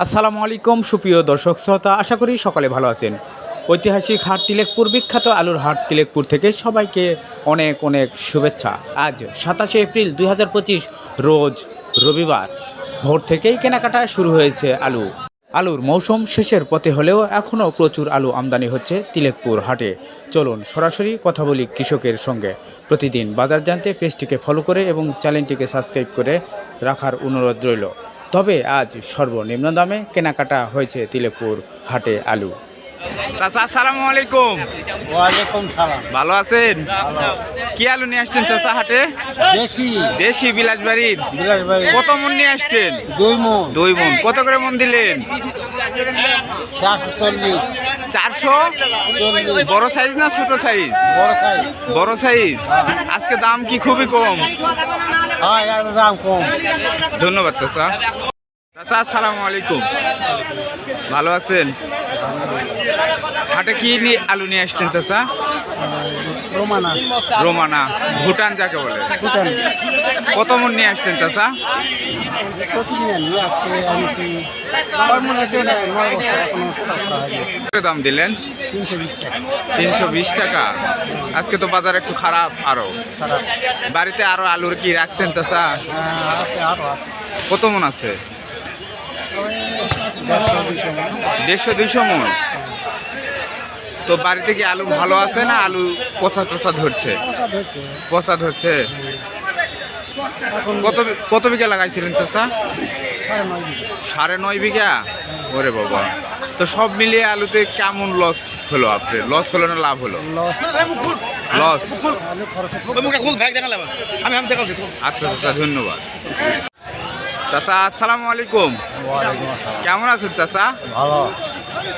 আসসালামু আলাইকুম, সুপ্রিয় দর্শক শ্রোতা, আশা করি সকালে ভালো আছেন। ঐতিহাসিক হাট তিলেকপুর, বিখ্যাত আলুর হাট তিলেকপুর থেকে সবাইকে অনেক অনেক শুভেচ্ছা। আজ সাতাশে এপ্রিল দু হাজার পঁচিশ, রোজ রবিবার ভোর থেকেই কেনাকাটা শুরু হয়েছে আলু। আলুর মৌসুম শেষের পথে হলেও এখনও প্রচুর আলু আমদানি হচ্ছে তিলেকপুর হাটে। চলুন সরাসরি কথা বলি কৃষকের সঙ্গে। প্রতিদিন বাজার জানতে পেজটিকে ফলো করে এবং চ্যানেলটিকে সাবস্ক্রাইব করে রাখার অনুরোধ রইল। তবে আজ সর্বনিম্ন দামে কেনাকাটা হয়েছে তিলেপুর হাটে আলু। চাচা আসসালামু আলাইকুম। ওয়ালাইকুম সালাম। ভালো আছেন? কি আলু নিয়ে আসছেন চাচা হাটে? বেশি দেশি বিলাসবাড়ির বিলাসবাড়ি। কত মন নিয়ে আসছেন? দুই মন। দুই মন। কত করে মন দিলেন? চারশো চল্লিশ। চারশো? বড় সাইজ না ছোট সাইজ? বড় সাইজ। বড় সাইজ। আজকে দাম কি খুবই কম? হ্যাঁ দাম কম। ধন্যবাদ, চাচা। চাচা, আসসালামু আলাইকুম। ভালো আছেন? হাটে কি আলু নিয়ে আসছেন, চাচা? রোমানা। রোমানা ভুটান যাকে বলে। ভুটান। কত মন নিয়ে আসছেন চাচা? প্রতিদিন আনি আজকে আনিছি দাম দিলেন? তিনশো বিশ টাকা। আজকে তো বাজার একটু খারাপ আরও। বাড়িতে আরও আলুর কি রাখছেন চাচা? হ্যাঁ, কত মন আছে। দেড়শো দুইশো মন। তো বাড়িতে কি আলু ভালো আছে না আলু পচা টচা ধরছে? পচা ধরছে। এখন কত কত বিঘা লাগাইছিলেন চাচা? সাড়ে নয় বিঘা। ওরে বাবা। তো সব মিলিয়ে আলুতে কেমন লস হলো আপনার লস হলো না লাভ হলো? লস আচ্ছা চাচা ধন্যবাদ। চাচা আসসালামু আলাইকুম। ওয়ালাইকুম কেমন আছেন চাচা? ভালো।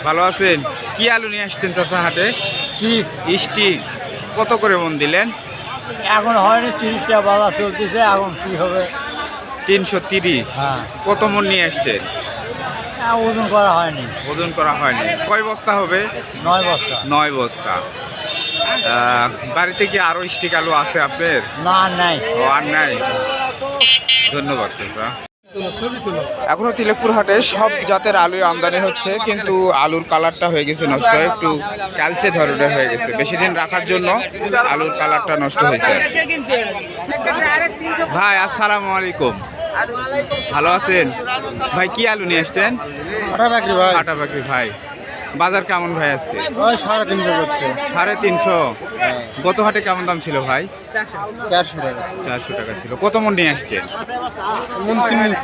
ভালো আছেন? কি আলু নিয়ে আসছেন চাচা হাটে? কি? স্টিক কত করে মন দিলেন? এখন হয়নি তিরিশটা বাজার চলতেছে এখন কি হবে? তিনশো তিরিশ। হ্যাঁ। কত মন নিয়ে আসছেন ওজন করা হয়নি। ওজন করা হয়নি। কয় বস্তা হবে? নয় বস্তা। নয় বস্তা। বাড়িতে কি আরও স্টিক আলু আছে আপনার? না নাই। ও আর নাই। ধন্যবাদ চাচা। এখনও তিলেকপুর হাটে সব জাতের আলু আমদানি হচ্ছে কিন্তু আলুর কালারটা হয়ে গেছে নষ্ট একটু ক্যালসে ধরনের হয়ে গেছে। বেশি দিন রাখার জন্য আলুর কালারটা নষ্ট হয়েছে। ভাই আসসালামু আলাইকুম। ভালো আছেন? ভাই কি আলু নিয়ে আসছেন? ভাই। বাজার কেমন ভাই আজকে? সাড়ে তিনশো করছে। সাড়ে তিনশো। গত হাটে কেমন দাম ছিল ভাই? চারশো টাকা চারশো টাকা ছিল। কত মন নিয়ে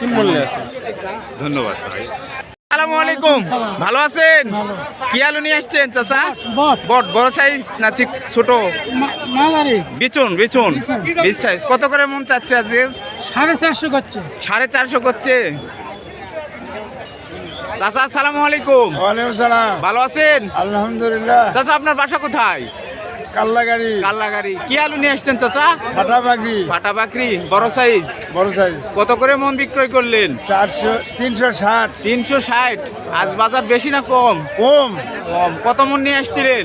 তিন আছে ধন্যবাদ ভাই। আসসালামু আলাইকুম। ভালো আছেন? কি আলু নিয়ে আসছেন চাচা? বট বড় সাইজ না ছোট? বিচুন বিচুন। সাইজ। কত করে মন চাচ্ছে আজকে? সাড়ে চারশো করছে। সাড়ে চারশো করছে? চাচা আসসালামু আলাইকুম। ওয়ালাইকুম সালাম। ভালো আছেন? আলহামদুলিল্লাহ। চাচা আপনার বাসা কোথায়? কাল্লাগাড়ি। কি আলু নিয়ে আসছেন চাচা? আটা বাকরি। পাটা বাকরি বড় সাইজ? বড় সাইজ। কত করে মন বিক্রয় করলেন? চারশো তিনশো ষাট। তিনশো ষাট। আজ বাজার বেশি না কম? কম। কম। কত মন নিয়ে আসছিলেন?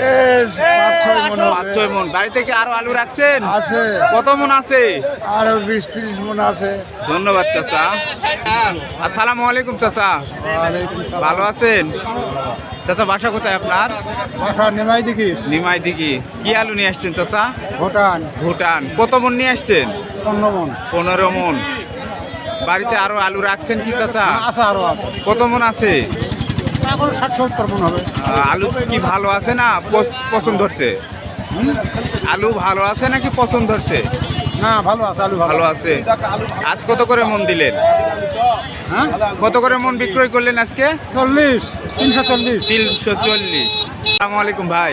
পাঁচ ছয় মন। ছয় মন। আরও আলু রাখছেন? আছে। কত মন আছে? আরও বিশ ত্রিশ মন আছে। ধন্যবাদ চাচা। আসসালামু আলাইকুম চাচা। ভালো আছেন? চাচা বাসা কোথায় আপনার? বাসা নেমাই দেখি নিমাই দিঘি। কি আলু নিয়ে আসছেন চাচা? ভুটান। ভুটান। কত মন নিয়ে আসছেন? পনেরো মন। পনেরো মন। বাড়িতে আরও আলু রাখছেন কি চাচা? আছে আরও আছে। কত মন আছে? এখন ষাট সত্তর মন হবে। আলু কি ভালো আছে না পছ- পছন্দ ধরছে আলু ভালো আছে নাকি পছন্দ ধরছে না ভালো আছে আলু ভালো। আছে। আজ কত করে মন দিলেন? হ্যাঁ? কত করে মন বিক্রয় করলেন আজকে? চল্লিশ তিনশো চল্লিশ। তিনশো চল্লিশ। আসসালামু আলাইকুম ভাই।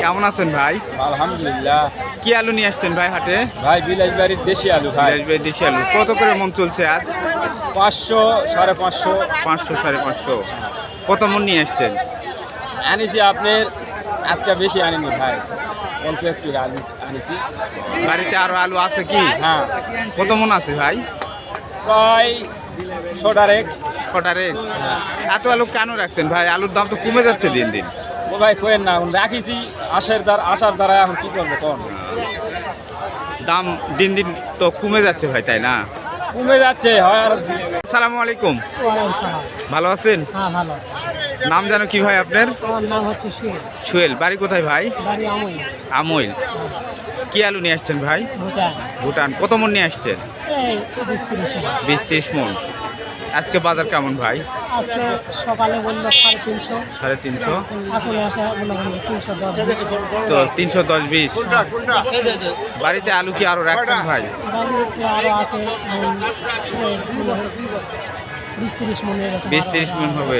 কেমন আছেন ভাই? আলহামদুলিল্লাহ। কি আলু নিয়ে আসছেন ভাই হাটে? ভাই বিলাস বাড়ির দেশি আলু ভাই। দেশি আলু। কত করে মন চলছে আজ? পাঁচশো সাড়ে পাঁচশো। পাঁচশো সাড়ে পাঁচশো। কত মন নিয়ে আসছেন? আনিছি আপনার আজকে বেশি আনিনি ভাই। অল্প একটু আলু আনিছি। বাড়িতে আরও আলু আছে কি? হ্যাঁ। কত মন আছে ভাই? প্রায় সোডারেক ছটারে এত আলু কেন রাখছেন ভাই? আলুর দাম তো কমে যাচ্ছে দিন দিন। ও ভাই কোয়েন না এখন রাখিছি আসার দ্বারা আসার দ্বারা এখন কি করব কোন? দাম দিন দিন তো কমে যাচ্ছে ভাই তাই না? কমে যাচ্ছে আসসালামু আলাইকুম। ভালো আছেন? হ্যাঁ ভালো। নাম জানো কি ভাই আপনার? নাম হচ্ছে সুয়েল বাড়ি কোথায় ভাই? আমইল কি আলু নিয়ে আসছেন ভাই? ভুটান। কত মন নিয়ে আসছেন? বিশ ত্রিশ মন। আজকে বাজার কেমন ভাই? আজকে সকালে বলল সাড়ে তিনশো। সাড়ে তিনশো। তো তিনশো দশ বিশ। বাড়িতে আলু কি আরও রাখছেন ভাই? বিশ তিরিশ মনে হবে।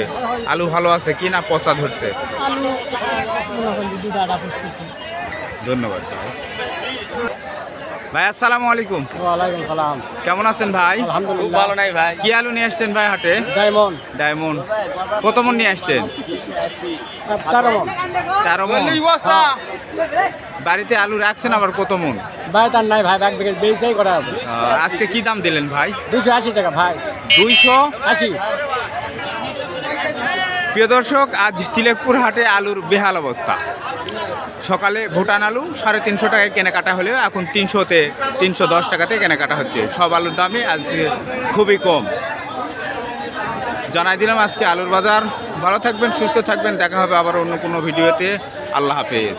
আলু ভালো আছে কি না পচা ধরছে? ধন্যবাদ ভাই। ভাই আসসালামু আলাইকুম। ওয়ালাইকুম সালাম। কেমন আছেন ভাই? আলহামদুলিল্লাহ। ভালো নাই ভাই। কি আলু নিয়ে আসছেন ভাই হাটে? ডায়মন্ড। ডায়মন্ড। কত মন নিয়ে আসছেন? তেরো মন। তেরো মন? বাড়িতে আলু রাখছেন আবার কত মন? ভাই তার নাই ভাই ব্যাগের বেচাই করা আছে। আজকে কি দাম দিলেন ভাই? দুশো আশি টাকা ভাই। দুইশো আশি। প্রিয় দর্শক আজ তিলেকপুর হাটে আলুর বেহাল অবস্থা। সকালে ভুটান আলু সাড়ে তিনশো টাকায় কেনাকাটা হলেও এখন তিনশোতে, তিনশো দশ টাকাতে কেনাকাটা হচ্ছে। সব আলুর দামই আজকে খুবই কম। জানাই দিলাম আজকে আলুর বাজার। ভালো থাকবেন, সুস্থ থাকবেন। দেখা হবে আবার অন্য কোনো ভিডিওতে। আল্লাহ হাফেজ।